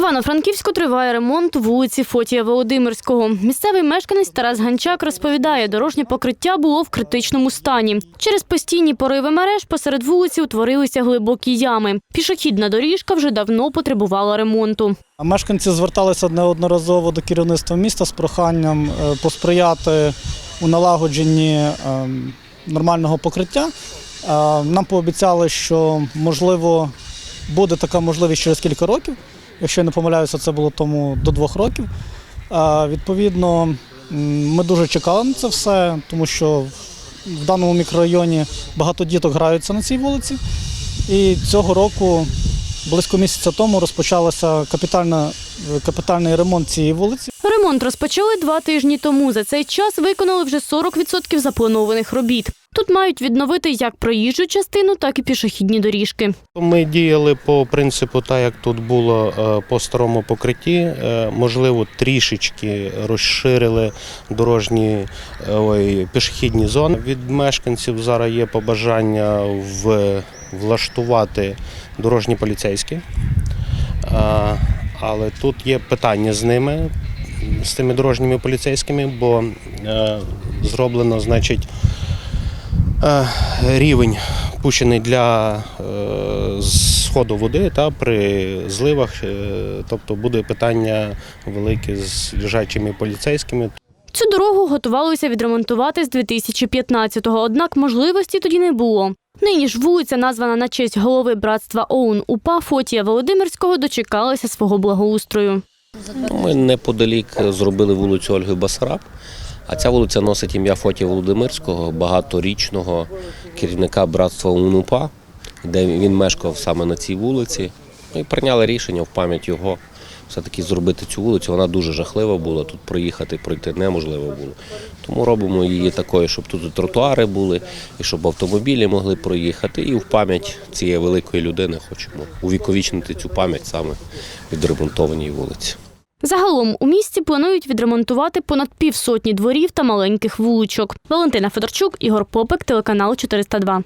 Івано-Франківську триває ремонт вулиці Фотія Володимирського. Місцевий мешканець Тарас Ганчак розповідає, дорожнє покриття було в критичному стані. Через постійні пориви мереж посеред вулиці утворилися глибокі ями. Пішохідна доріжка вже давно потребувала ремонту. Мешканці зверталися неодноразово до керівництва міста з проханням е, посприяти у налагодженні ем, нормального покриття. Е, Нам пообіцяли, що можливо буде така можливість через кілька років. Якщо я не помиляюся, це було тому до двох років. Відповідно, ми дуже чекали на це все, тому що в даному мікрорайоні багато діток граються на цій вулиці. І цього року Близько місяця тому розпочалася капітальна, капітальний ремонт цієї вулиці. Ремонт розпочали два тижні тому. За цей час виконали вже 40% запланованих робіт. Тут мають відновити як проїжджу частину, так і пішохідні доріжки. Ми діяли по принципу, так як тут було е, по старому покритті. Е, Можливо, трішечки розширили дорожні е, ой, пішохідні зони. Від мешканців зараз є побажання в, влаштувати дорожні поліцейські. Але тут є питання з ними, з тими дорожніми поліцейськими, бо е, зроблено, значить, е, рівень пущений для е, сходу води та при зливах, е, тобто буде питання велике з лежачими поліцейськими. Цю дорогу готувалися відремонтувати з 2015-го, однак можливості тоді не було. Нині ж вулиця, названа на честь голови братства ОУН УПА Фотія Володимирського, дочекалася свого благоустрою. Ми неподалік зробили вулицю Ольги Басараб, а ця вулиця носить ім'я Фотія Володимирського, багаторічного керівника братства УНУПА, де він мешкав саме на цій вулиці. І прийняли рішення в пам'ять його все-таки зробити цю вулицю. Вона дуже жахлива була, тут проїхати, пройти неможливо було. Тому робимо її такою, щоб тут тротуари були, і щоб автомобілі могли проїхати. І в пам'ять цієї великої людини хочемо увіковічнити цю пам'ять саме відремонтованій вулиці. Загалом у місті планують відремонтувати понад півсотні дворів та маленьких вуличок. Валентина Федорчук, Ігор Попик, телеканал 402.